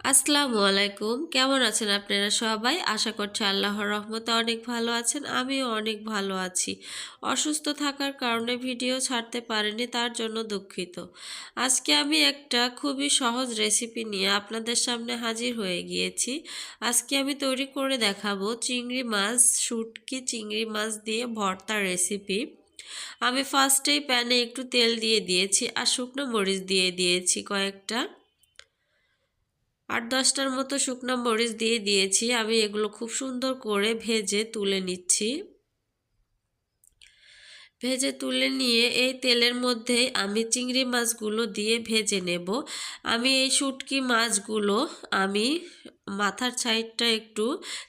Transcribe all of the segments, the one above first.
আসসালামু আলাইকুম। কেমন আছেন আপনারা সবাই? আশা করছি আল্লাহর রহমতে অনেক ভালো আছেন, আমিও অনেক ভালো আছি। অসুস্থ থাকার কারণে ভিডিও ছাড়তে পারিনি, তার জন্য দুঃখিত। আজকে আমি একটা খুবই সহজ রেসিপি নিয়ে আপনাদের সামনে হাজির হয়ে গিয়েছি। আজকে আমি তৈরি করে দেখাবো চিংড়ি মাছ, শুটকি চিংড়ি মাছ দিয়ে ভর্তা রেসিপি। আমি ফার্স্টেই প্যানে একটু তেল দিয়ে দিয়েছি আর শুকনো মরিচ দিয়ে দিয়েছি কয়েকটা। আট দশটার মতো শুকনো মরিচ দিয়ে দিয়েছি। আমি এগুলো খুব সুন্দর করে ভেজে তুলে নিচ্ছি। ভেজে তুলে নিয়ে এই তেলের মধ্যে আমি চিংড়ি মাছগুলো দিয়ে ভেজে নেব। আমি এই শুটকি মাছগুলো আমি মাথার সাইডটা একটু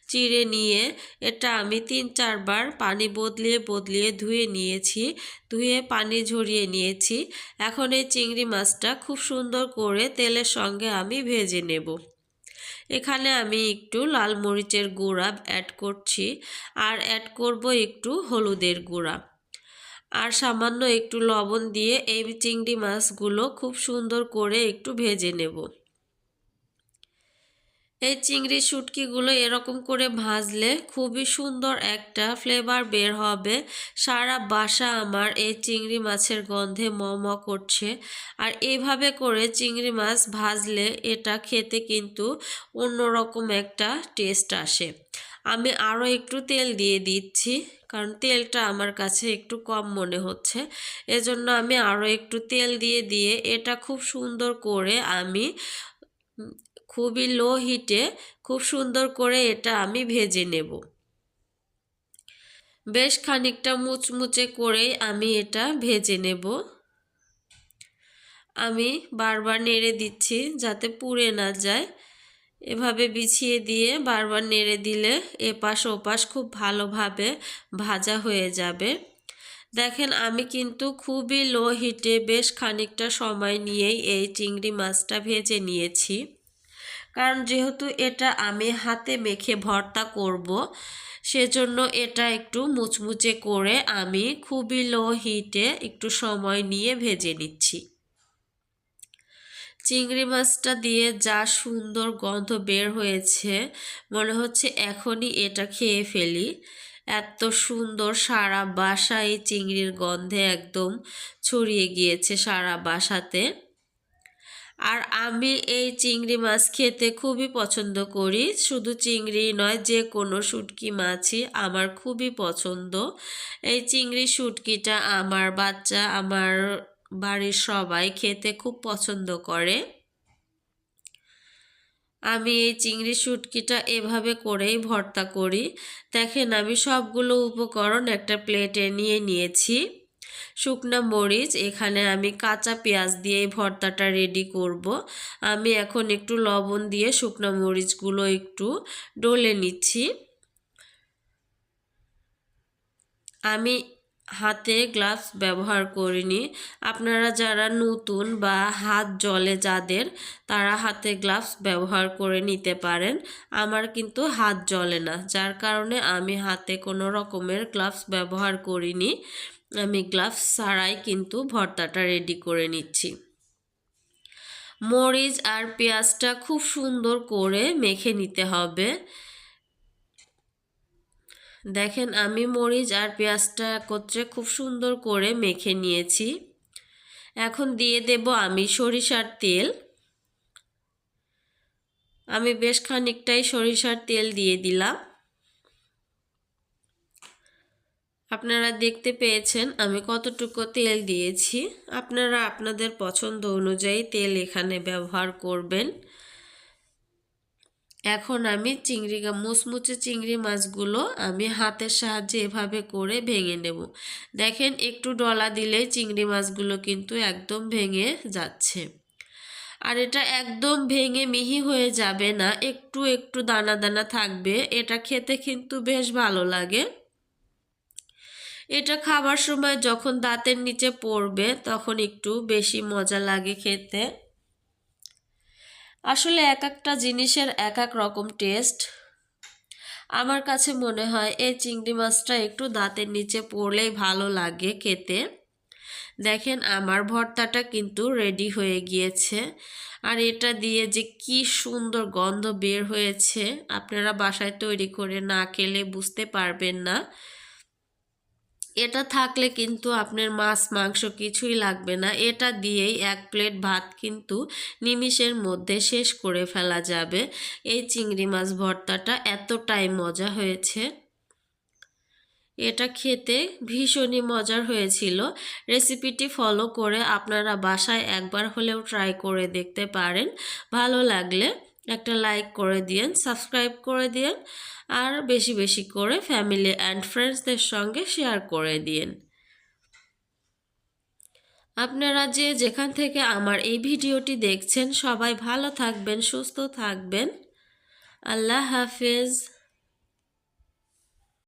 চিড়ে নিয়ে এটা আমি তিন চারবার পানি বদলিয়ে বদলিয়ে ধুয়ে নিয়েছি, ধুয়ে পানি ঝরিয়ে নিয়েছি। এখন এই চিংড়ি মাছটা খুব সুন্দর করে তেলের সঙ্গে আমি ভেজে নেব। এখানে আমি একটু লাল মরিচের গুঁড়া অ্যাড করছি আর অ্যাড করব একটু হলুদের গুঁড়া। আর সামান্য একটু লবণ দিয়ে এই চিংড়ি মাছগুলো খুব সুন্দর করে একটু ভেজে নেব। এই চিংড়ি শুটকিগুলো এরকম করে ভাজলে খুবই সুন্দর একটা ফ্লেভার বের হবে। সারা বাসা আমার এই চিংড়ি মাছের গন্ধে মম করছে। আর এইভাবে করে চিংড়ি মাছ ভাজলে এটা খেতে কিন্তু অন্যরকম একটা টেস্ট আসে। আমি আরও একটু তেল দিয়ে দিচ্ছি, কারণ তেলটা আমার কাছে একটু কম মনে হচ্ছে। এজন্য আমি আরও একটু তেল দিয়ে দিয়ে এটা খুব সুন্দর করে আমি খুবই লো হিটে খুব সুন্দর করে এটা আমি ভেজে নেব। বেশ খানিকটা মুচমুচে করেই আমি এটা ভেজে নেব। আমি বারবার নেড়ে দিচ্ছি যাতে পুড়ে না যায়। এভাবে বিছিয়ে দিয়ে বারবার নেড়ে দিলে এপাশ ওপাশ খুব ভালোভাবে ভাজা হয়ে যাবে। দেখেন আমি কিন্তু খুবই লো হিটে বেশ খানিকটা সময় নিয়েই এই চিংড়ি মাছটা ভেজে নিয়েছি। কারণ যেহেতু এটা আমি হাতে মেখে ভর্তা করব, সেজন্য এটা একটু মুচমুচে করে আমি খুবই লো হিটে একটু সময় নিয়ে ভেজে নিচ্ছি। চিংড়ি মাছটা দিয়ে যা সুন্দর গন্ধ বের হয়েছে, মনে হচ্ছে এখনই এটা খেয়ে ফেলি। এত সুন্দর সারা বাসা এই চিংড়ির গন্ধে একদম ছড়িয়ে গিয়েছে সারা বাসাতে। আর আমি এই চিংড়ি মাছ খেতে খুবই পছন্দ করি। শুধু চিংড়ি নয়, যে কোনো শুটকি মাছই আমার খুবই পছন্দ। এই চিংড়ি শুটকিটা আমার বাচ্চা, আমার বাড়ির সবাই খেতে খুব পছন্দ করে। আমি এই চিংড়ি শুটকিটা এভাবে করেই ভর্তা করি। দেখেন, আমি সবগুলো উপকরণ একটা প্লেটে নিয়ে নিয়েছি। শুকনো মরিচ, এখানে আমি কাঁচা পেঁয়াজ দিয়ে এই ভর্তাটা রেডি করব। আমি এখন একটু লবণ দিয়ে শুকনো মরিচগুলো একটু ডলে নিচ্ছি। আমি হাতে গ্লাভস ব্যবহার করিনি। আপনারা যারা নতুন বা হাত জলে যাদের, তারা হাতে গ্লাভস ব্যবহার করে নিতে পারেন। আমার কিন্তু হাত জলে না, যার কারণে আমি হাতে কোনো রকমের গ্লাভস ব্যবহার করিনি। আমি গ্লাভস ছাড়াই কিন্তু ভর্তাটা রেডি করে নিচ্ছি। মরিচ আর পেঁয়াজটা খুব সুন্দর করে মেখে নিতে হবে। দেখেন, আমি মরিচ আর পেঁয়াজটা একত্রে খুব সুন্দর করে মেখে নিয়েছি। এখন দিয়ে দেব আমি সরিষার তেল। আমি বেশ খানিকটাই সরিষার তেল দিয়ে দিলাম। আপনারা দেখতে পেয়েছেন আমি কতটুকু তেল দিয়েছি। আপনারা আপনাদের পছন্দ অনুযায়ী তেল এখানে ব্যবহার করবেন। এখন আমি চিংড়ি মুচমুচে চিংড়ি মাছগুলো আমি হাতের সাহায্যে এভাবে করে ভেঙে নেব। দেখেন, একটু ডলা দিলেই চিংড়ি মাছগুলো কিন্তু একদম ভেঙে যাচ্ছে। আর এটা একদম ভেঙে মিহি হয়ে যাবে না, একটু একটু দানা দানা থাকবে। এটা খেতে কিন্তু বেশ ভালো লাগে। এটা খাবার সময় যখন দাঁতের নিচে পড়বে, তখন একটু বেশি মজা লাগে খেতে। আসলে এক একটা জিনিসের এক এক রকম টেস্ট। আমার কাছে মনে হয় এই চিংড়ি মাছটা একটু দাঁতের নিচে পড়লেই ভালো লাগে খেতে। দেখেন আমার ভর্তাটা কিন্তু রেডি হয়ে গিয়েছে। আর এটা দিয়ে যে কি সুন্দর গন্ধ বের হয়েছে, আপনারা বাসায় তৈরি করে না খেলে বুঝতে পারবেন না। এটা থাকলে কিন্তু আপনার মাছ, মাংস কিছুই লাগবে না। এটা দিয়েই এক প্লেট ভাত কিন্তু নিমিষের মধ্যে শেষ করে ফেলা যাবে। এই চিংড়ি মাছ ভর্তাটা এতটাই মজা হয়েছে। এটা খেতে ভীষণই মজার হয়েছিল। রেসিপিটি ফলো করে আপনারা বাসায় একবার হলেও ট্রাই করে দেখতে পারেন। ভালো লাগলে একটা লাইক করে দিয়েন সাবস্ক্রাইব করে দিয়েন, আর বেশি বেশি করে ফ্যামিলি অ্যান্ড ফ্রেন্ডসদের সঙ্গে শেয়ার করে দিন আপনারা যে যেখান থেকে আমার এই ভিডিওটি দেখছেন, সবাই ভালো থাকবেন, সুস্থ থাকবেন। আল্লাহ হাফেজ।